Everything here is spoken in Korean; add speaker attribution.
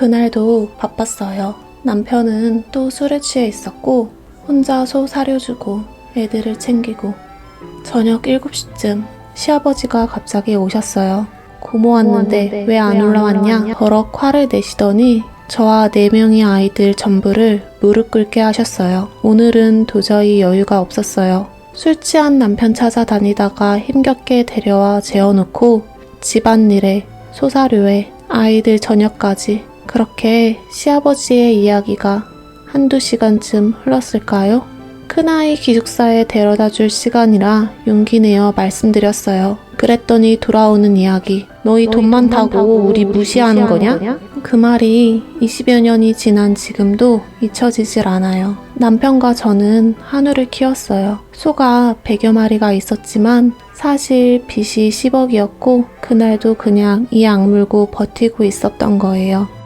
Speaker 1: 그날도 바빴어요. 남편은 또 술에 취해 있었고 혼자 소 사려주고 애들을 챙기고 저녁 7시쯤 시아버지가 갑자기 오셨어요. 고모 왔는데 왜 안 올라왔냐? 버럭 화를 내시더니 저와 네 명의 아이들 전부를 무릎 꿇게 하셨어요. 오늘은 도저히 여유가 없었어요. 술 취한 남편 찾아다니다가 힘겹게 데려와 재워놓고 집안일에 소사료에 아이들 저녁까지 그렇게 시아버지의 이야기가 한두 시간쯤 흘렀을까요? 큰아이 기숙사에 데려다 줄 시간이라 용기 내어 말씀드렸어요. 그랬더니 돌아오는 이야기. 너희 돈 많다고 우리 무시하는 거냐? 그 말이 20여 년이 지난 지금도 잊혀지질 않아요. 남편과 저는 한우를 키웠어요. 소가 100여 마리가 있었지만 사실 빚이 10억이었고 그날도 그냥 이 악물고 버티고 있었던 거예요.